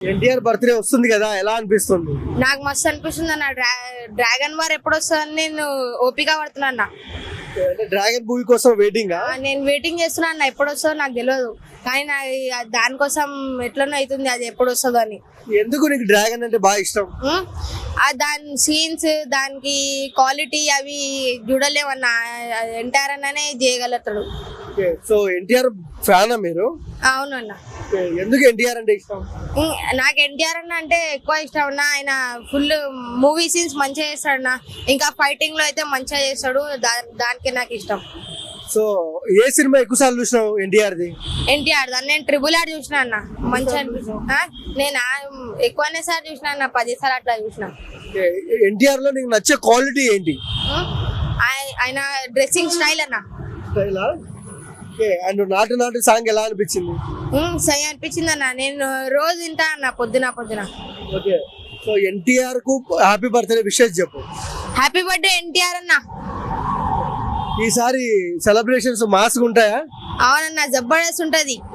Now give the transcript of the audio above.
NTR birthday వస్తుంది కదా ఎలా అనిపిస్తుంది? నాకు మస్తు అనిపిస్తుంది అన్న. డ్రా డ్రాగన్ వార్ ఎప్పుడు వస్తుందని నేను ఓపిక పడుతున్నా అన్న. డ్రాగన్ మూవీ కోసం వెయిటింగ్ ఆ, నేను వెయిటింగ్ చేస్తున్నా అన్న. ఎప్పుడు వస్తుందో నాకు తెలియదు కానీ నా దానికోసం ఎట్లనో అవుతుంది అది ఎప్పుడు వస్తుందో అని. ఎందుకు నీకు డ్రాగన్ అంటే బాగా ఇష్టం? ఆ దాని సీన్స్ దానికి క్వాలిటీ అవి చూడలేమన్న ఎంటైర్ అన్ననే చేయగలుగుతాడు. సో ఎన్టీఆర్ ఫ్యానా మీరు? అవును అన్న Okay, ఎందుకు ఎన్టీఆర్ అంటే ఇష్టం? నాకు ఎన్టీఆర్ అన్న అంటే ఎక్కువ ఇష్టం అన్న. ఆయన ఫుల్ మూవీ సీన్స్ మంచిగా చేస్తాడు అన్న ఇంకా ఫైటింగ్లో అయితే మంచిగా చేస్తాడు. దానికి నాకు ఇష్టం. సో ఏ సినిమా ఎక్కువ సార్లు చూసినావు ఎన్టీఆర్ ది ఎన్టీఆర్ దాన్ని నేను ట్రిబుల్ ఆర్ చూసిన అన్న. మంచిగా? నేను ఎక్కువనే సార్ చూసిన అన్న. పది సార్లు అట్లా చూసిన. ఎన్టీఆర్లో నీకు నచ్చే క్వాలిటీ ఏంటి? ఆయన డ్రెస్సింగ్ స్టైల్ అన్న. అండ్ నాటు నాటు సాంగ్ ఎలా అనిపించింది? సై అనిపించింది అన్న. నేను రోజు తింటా అన్న పొద్దున పొద్దున. ఓకే. సో ఎన్టీఆర్కు హ్యాపీ బర్త్డే విషెస్ చెప్పు. హ్యాపీ బర్త్డే ఎన్టీఆర్ అన్న. ఈసారి సెలబ్రేషన్స్ మాస్గా ఉంటాయా? అవునన్న జబర్దస్త్ ఉంటది.